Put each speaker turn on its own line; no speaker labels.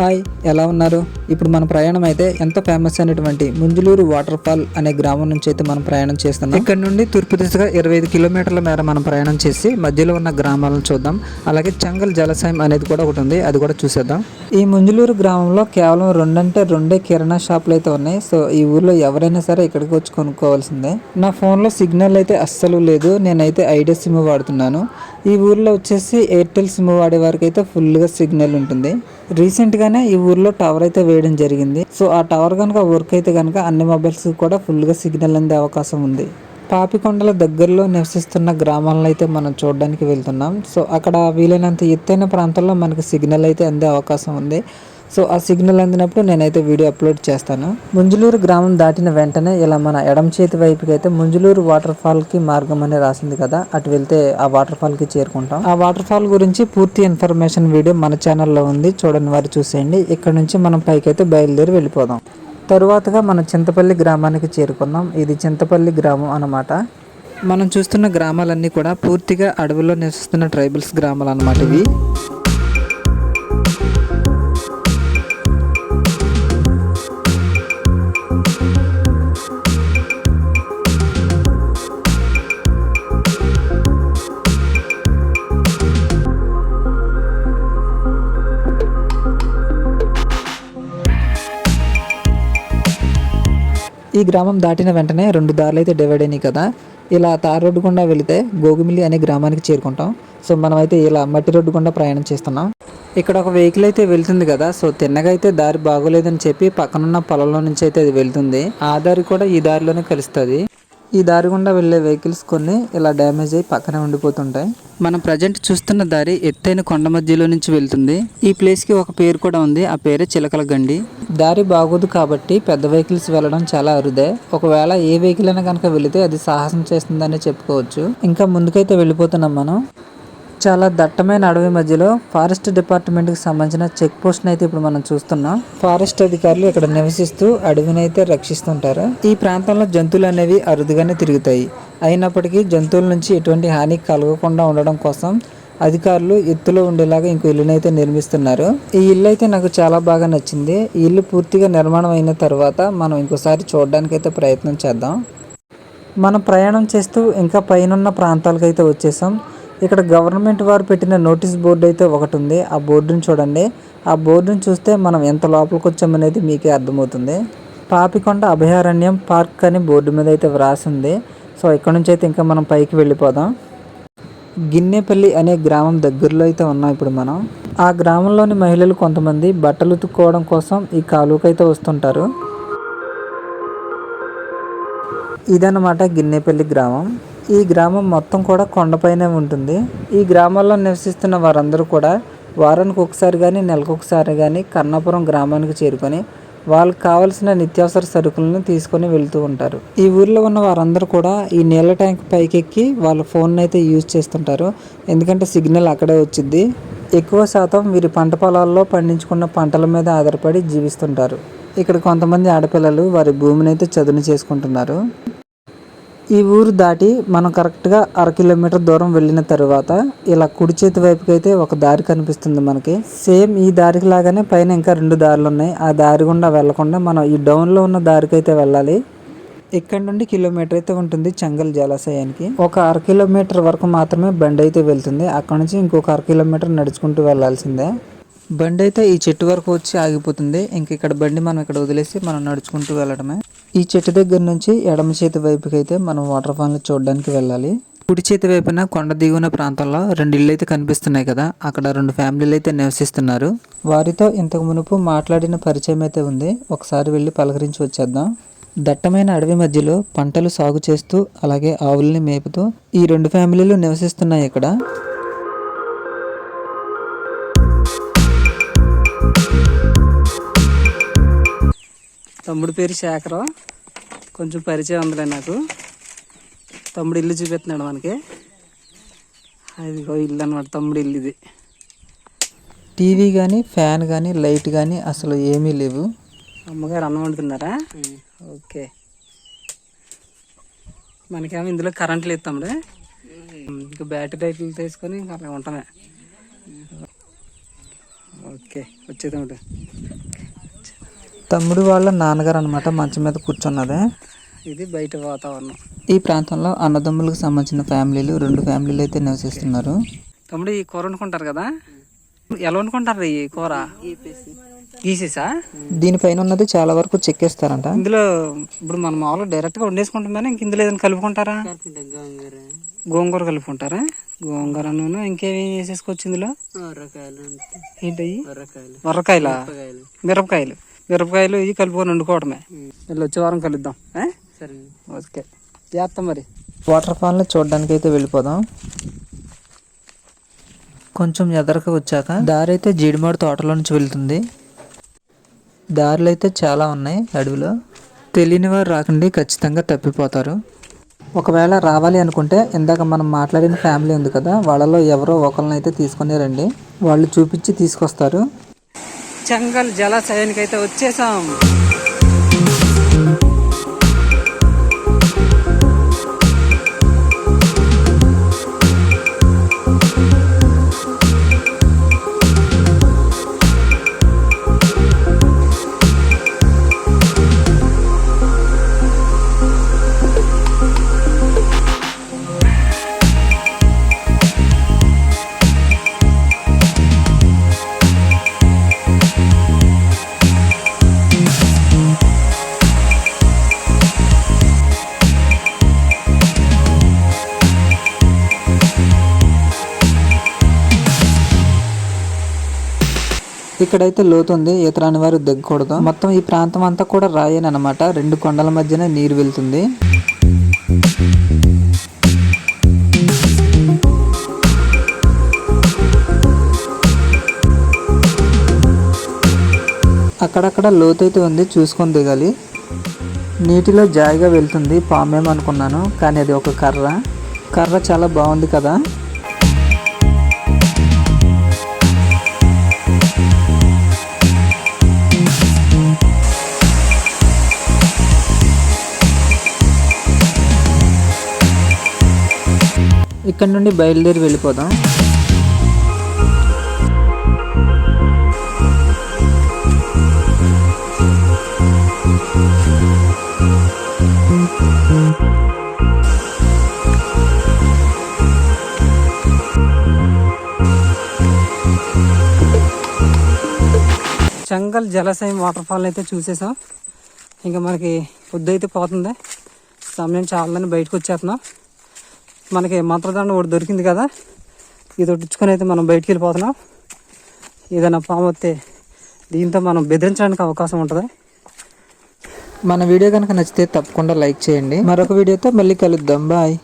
Hi ఎలా ఉన్నారు? ఇప్పుడు మన ప్రయాణం అయితే ఎంతో ఫేమస్ అయినటువంటి ముంజులూరు వాటర్ ఫాల్ అనే గ్రామం నుంచి అయితే మనం ప్రయాణం చేస్తున్నాం. ఇక్కడ నుండి తూర్పు దిశగా ఇరవై ఐదు కిలోమీటర్ల మేర మనం ప్రయాణం చేసి మధ్యలో ఉన్న గ్రామాలను చూద్దాం. అలాగే చంగల్ జలసాయం అనేది కూడా ఒకటి ఉంది అది కూడా చూసేద్దాం. ఈ ముంజులూరు గ్రామంలో కేవలం రెండంటే రెండే కిరాణా షాపులు అయితే ఉన్నాయి. సో ఈ ఊర్లో ఎవరైనా సరే ఇక్కడికి వచ్చి కొనుక్కోవాల్సిందే. నా ఫోన్లో సిగ్నల్ అయితే అస్సలు లేదు. నేనైతే ఐడియా సిమ్ వాడుతున్నాను. ఈ ఊర్లో వచ్చేసి ఎయిర్టెల్ సిమ్ వాడే వారికి అయితే ఫుల్గా సిగ్నల్ ఉంటుంది. రీసెంట్ అందుకనే ఈ ఊర్లో టవర్ అయితే వేయడం జరిగింది. సో ఆ టవర్ కనుక వర్క్ అయితే కనుక అన్ని మొబైల్స్ కూడా ఫుల్గా సిగ్నల్ అందే అవకాశం ఉంది. పాపికొండల దగ్గరలో నివసిస్తున్న గ్రామాలను అయితే మనం చూడడానికి వెళ్తున్నాం. సో అక్కడ వీలైనంత ఎత్తైన ప్రాంతాల్లో మనకి సిగ్నల్ అయితే అందే అవకాశం ఉంది. సో ఆ సిగ్నల్ అందినప్పుడు నేనైతే వీడియో అప్లోడ్ చేస్తాను. ముంజులూరు గ్రామం దాటిన వెంటనే ఇలా మన ఎడం చేతి వైపుకి అయితే ముంజులూరు వాటర్ ఫాల్కి మార్గం అని రాసింది కదా అటు వెళ్తే ఆ వాటర్ ఫాల్కి చేరుకుంటాం. ఆ వాటర్ ఫాల్ గురించి పూర్తి ఇన్ఫర్మేషన్ వీడియో మన ఛానల్లో ఉంది చూడని వారు చూసేయండి. ఇక్కడ నుంచి మనం పైకి అయితే బయలుదేరి వెళ్ళిపోదాం. తరువాతగా మనం చింతపల్లి గ్రామానికి చేరుకున్నాం. ఇది చింతపల్లి గ్రామం అన్నమాట. మనం చూస్తున్న గ్రామాలన్నీ కూడా పూర్తిగా అడవిలో నివసిస్తున్న ట్రైబల్స్ గ్రామాలు అన్నమాట ఇవి. ఈ గ్రామం దాటిన వెంటనే రెండు దారులు అయితే డివైడ్ అయినాయి కదా. ఇలా తార్ రోడ్డు గుండా వెళితే గోగుమిల్లి అనే గ్రామానికి చేరుకుంటాం. సో మనం అయితే ఇలా మట్టి రోడ్డు గుండా ప్రయాణం చేస్తున్నాం. ఇక్కడ ఒక వెహికల్ అయితే వెళ్తుంది కదా. సో తిన్నగా అయితే దారి బాగోలేదని చెప్పి పక్కనున్న పొలంలో నుంచి అయితే అది వెళ్తుంది. ఆ దారి కూడా ఈ దారిలోనే కలుస్తుంది. ఈ దారి గుండా వెళ్ళే వెహికల్స్ కొన్ని ఇలా డ్యామేజ్ అయ్యి పక్కనే ఉండిపోతుంటాయి. మనం ప్రజెంట్ చూస్తున్న దారి ఎత్తైన కొండ మధ్యలో నుంచి వెళ్తుంది. ఈ ప్లేస్కి ఒక పేరు కూడా ఉంది. ఆ పేరే చిలకల గండి. దారి బాగోదు కాబట్టి పెద్ద వెహికల్స్ వెళ్ళడం చాలా అరుదే. ఒకవేళ ఏ వెహికల్ అయినా కనుక వెళితే అది సాహసం చేస్తుందని చెప్పుకోవచ్చు. ఇంకా ముందుకైతే వెళ్ళిపోతున్నాం మనం. చాలా దట్టమైన అడవి మధ్యలో ఫారెస్ట్ డిపార్ట్మెంట్కి సంబంధించిన చెక్ పోస్ట్ని అయితే ఇప్పుడు మనం చూస్తున్నాం. ఫారెస్ట్ అధికారులు ఇక్కడ నివసిస్తూ అడవిని అయితే రక్షిస్తుంటారు. ఈ ప్రాంతంలో జంతువులు అనేవి అరుదుగానే తిరుగుతాయి. అయినప్పటికీ జంతువుల నుంచి ఎటువంటి హాని కలగకుండా ఉండడం కోసం అధికారులు ఎత్తులో ఉండేలాగా ఇంకో ఇల్లునైతే నిర్మిస్తున్నారు. ఈ ఇల్లు అయితే నాకు చాలా బాగా నచ్చింది. ఈ ఇల్లు పూర్తిగా నిర్మాణం అయిన తర్వాత మనం ఇంకోసారి చూడడానికి అయితే ప్రయత్నం చేద్దాం. మనం ప్రయాణం చేస్తూ ఇంకా పైనున్న ప్రాంతాలకైతే వచ్చేసాం. ఇక్కడ గవర్నమెంట్ వారు పెట్టిన నోటీస్ బోర్డు అయితే ఒకటి ఉంది. ఆ బోర్డుని చూడండి. ఆ బోర్డుని చూస్తే మనం ఎంత లోపలికి వచ్చామనేది మీకే అర్థమవుతుంది. పాపికొండ అభయారణ్యం పార్క్ అని బోర్డు మీద అయితే వ్రాసింది. సో ఇక్కడ నుంచి అయితే ఇంకా మనం పైకి వెళ్ళిపోదాం. గిన్నెపల్లి అనే గ్రామం దగ్గరలో అయితే ఉన్నాం ఇప్పుడు మనం. ఆ గ్రామంలోని మహిళలు కొంతమంది బట్టలు ఉతుక్కోవడం కోసం ఈ కాలువకి అయితే వస్తుంటారు. ఇదన్నమాట గిన్నెపల్లి గ్రామం. ఈ గ్రామం మొత్తం కూడా కొండపైనే ఉంటుంది. ఈ గ్రామాల్లో నివసిస్తున్న వారందరూ కూడా వారానికి ఒకసారి కానీ నెలకు ఒకసారి కానీ కర్ణాపురం గ్రామానికి చేరుకొని వాళ్ళకి కావాల్సిన నిత్యావసర సరుకులను తీసుకొని వెళ్తూ ఉంటారు. ఈ ఊర్లో ఉన్న వారందరూ కూడా ఈ నీళ్ళ ట్యాంక్ పైకెక్కి వాళ్ళ ఫోన్ అయితే యూజ్ చేస్తుంటారు. ఎందుకంటే సిగ్నల్ అక్కడే వచ్చింది ఎక్కువ శాతం వీరి పంట పొలాల్లో పండించుకున్న పంటల మీద ఆధారపడి జీవిస్తుంటారు. ఇక్కడ కొంతమంది ఆడపిల్లలు వారి భూమిని అయితే చదును చేసుకుంటున్నారు. ఈ ఊరు దాటి మనం కరెక్ట్గా అర కిలోమీటర్ దూరం వెళ్ళిన తర్వాత ఇలా కుడి చేతి వైపుకి అయితే ఒక దారి కనిపిస్తుంది మనకి. సేమ్ ఈ దారికి లాగానే పైన ఇంకా రెండు దారులు ఉన్నాయి. ఆ దారి గుండా వెళ్ళకుండా మనం ఈ డౌన్లో ఉన్న దారికి అయితే వెళ్ళాలి. ఇక్కడ నుండి కిలోమీటర్ అయితే ఉంటుంది చంగల్ జలాశయానికి. ఒక అర కిలోమీటర్ వరకు మాత్రమే బండి అయితే వెళ్తుంది. అక్కడ నుంచి ఇంకొక అర కిలోమీటర్ నడుచుకుంటూ వెళ్ళాల్సిందే. బండి అయితే ఈ చెట్టు వరకు వచ్చి ఆగిపోతుంది. ఇంక ఇక్కడ బండి మనం ఇక్కడ వదిలేసి మనం నడుచుకుంటూ వెళ్ళడమే. ఈ చెట్టు దగ్గర నుంచి ఎడమ చేతి వైపుకి అయితే మనం వాటర్ ఫాల్ చూడడానికి వెళ్ళాలి. కుడి చేతి వైపున కొండ దిగున ప్రాంతంలో రెండు ఇళ్ళు అయితే కనిపిస్తున్నాయి కదా అక్కడ రెండు ఫ్యామిలీలు అయితే నివసిస్తున్నారు. వారితో ఇంతకు మునుపు మాట్లాడిన పరిచయం అయితే ఉంది. ఒకసారి వెళ్ళి పలకరించి వచ్చేద్దాం. దట్టమైన అడవి మధ్యలో పంటలు సాగు చేస్తూ అలాగే ఆవుల్ని మేపుతూ ఈ రెండు ఫ్యామిలీలు నివసిస్తున్నాయి ఇక్కడ.
తమ్ముడు పేరు శేఖరం. కొంచెం పరిచయం ఉందిలే నాకు. తమ్ముడు ఇల్లు చూపిస్తున్నాడు మనకి. అదిగో ఇల్లు అనమాట తమ్ముడు ఇల్లు ఇది.
టీవీ కానీ ఫ్యాన్ కానీ లైట్ కానీ అసలు ఏమీ లేవు.
అమ్మగారు అన్నం వండుతున్నారా? ఓకే. మనకేమో ఇందులో కరెంట్ లేదు తమ్ముడు. ఇంకా బ్యాటరీ లైట్లు తీసుకొని ఇంకా అలా ఉంటామే. ఓకే వచ్చే తమ్ముడు
తమ్ముడు వాళ్ళ నాన్నగారు అనమాట మంచం మీద కూర్చున్నదే.
ఇది బయట వాతావరణం.
ఈ ప్రాంతంలో అన్నదమ్ములకు సంబంధించిన ఫ్యామిలీలు రెండు ఫ్యామిలీలు అయితే నివసిస్తున్నారు.
తమ్ముడు ఈ కూర వండుకుంటారు కదా? ఎలా వండుకుంటారు ఈ కూర? గీసేసా?
దీనిపైన ఉన్నది చాలా వరకు చెక్కేస్తారంట
ఇందులో ఇప్పుడు మనం మామూలుగా డైరెక్ట్గా వండేసుకుంటాం కానీ ఇంక ఇందులో ఏదైనా కలుపుకుంటారా? గోంగూర కలుపుకుంటారా? గోంగూర నూనె ఇంకేమి వేసేసుకోవచ్చు ఇందులో? ఏంటి వరకాయల. మిరపకాయలు. మిరపకాయలు ఇవి కలుపుకొని వండుకోవడమే. వీళ్ళు వచ్చే వారం కలుద్దాం. ఏ? ఓకే. చేస్తాం మరి.
వాటర్ ఫాల్ని చూడడానికి అయితే వెళ్ళిపోదాం. కొంచెం ఎదరకు వచ్చాక దారి అయితే జీడిమాడి తోటలో నుంచి వెళ్తుంది. దారులు అయితే చాలా ఉన్నాయి అడవిలో. తెలియని వారు రాకండి ఖచ్చితంగా తప్పిపోతారు. ఒకవేళ రావాలి అనుకుంటే ఇందాక మనం మాట్లాడిన ఫ్యామిలీ ఉంది కదా వాళ్ళలో ఎవరో ఒకరిని అయితే తీసుకొని రండి. వాళ్ళు చూపించి తీసుకొస్తారు.
చెంగల్ జలాశయానికి అయితే వచ్చేసాం.
ఇక్కడైతే లోతు ఉంది ఈత రాని వారు దిగకూడదు. మొత్తం ఈ ప్రాంతం అంతా కూడా రాయేనమాట రెండు కొండల మధ్యన నీరు వెళ్తుంది. అక్కడక్కడ లోతు అయితే ఉంది చూసుకొని దిగాలి. నీటిలో జాయిగా వెళ్తుంది పామేమనుకున్నాను కానీ అది ఒక కర్ర. కర్ర చాలా బాగుంది కదా. ఇక్కడ నుండి బయలుదేరి వెళ్ళిపోదాం.
చంగల్ జలాశయం వాటర్ ఫాల్ అయితే చూసేసాం. ఇంకా మనకి పొద్దు అయితే పోతుంది. సమయం చాలని బయటకు వచ్చేస్తున్నాం. మనకి మంత్రదండ ఒకటి దొరికింది కదా ఇది ఒట్టించుకొని అయితే మనం బయటికి వెళ్ళిపోతున్నాం. ఏదైనా పాము వస్తే దీంతో మనం బెదిరించడానికి అవకాశం ఉంటుంది?
మన వీడియో కనుక నచ్చితే తప్పకుండా లైక్ చేయండి. మరొక వీడియోతో మళ్ళీ కలుద్దాం. బాయ్.